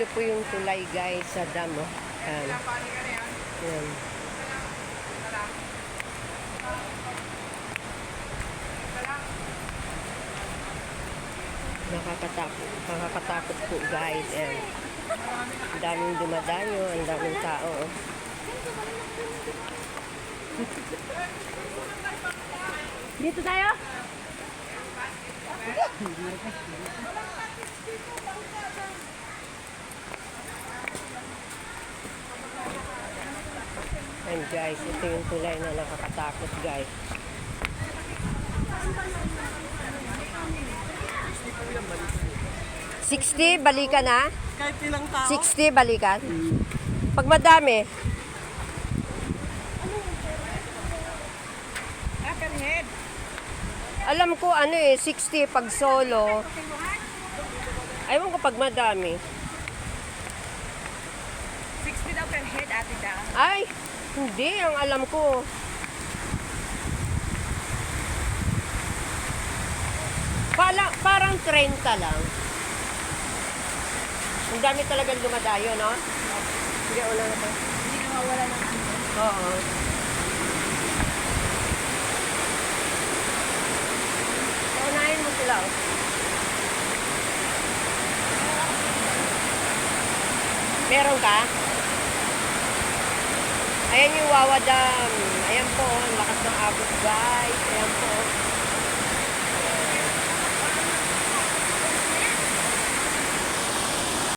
Ito po yung tulay guys sa dam. Oh. Ayan. Ayan. Nakakatakot, nakakatakot po guys. Ayan. Ang daming dumadayo, ang daming tao. oh. Dito tayo? And guys, ito yung tulay na nakakatakot guys. Sixty, balikan na? Kahit ilang tao. 60, balikan? Pag madami, head. alam ko ano eh, 60 pag solo. Ayaw ko pag madami. 60 daw per head, ate da. Ay, hindi, ang alam ko. Pala, parang 30 lang. Ang dami talagang dumadayo, no? Hindi, una na to. Hindi na mawala ng ano. Oo. Paunahin mo sila, oh. Meron ka? Ayan yung Wawa Dam. Ayan po, ang lakas ng abot guys. Ayan po.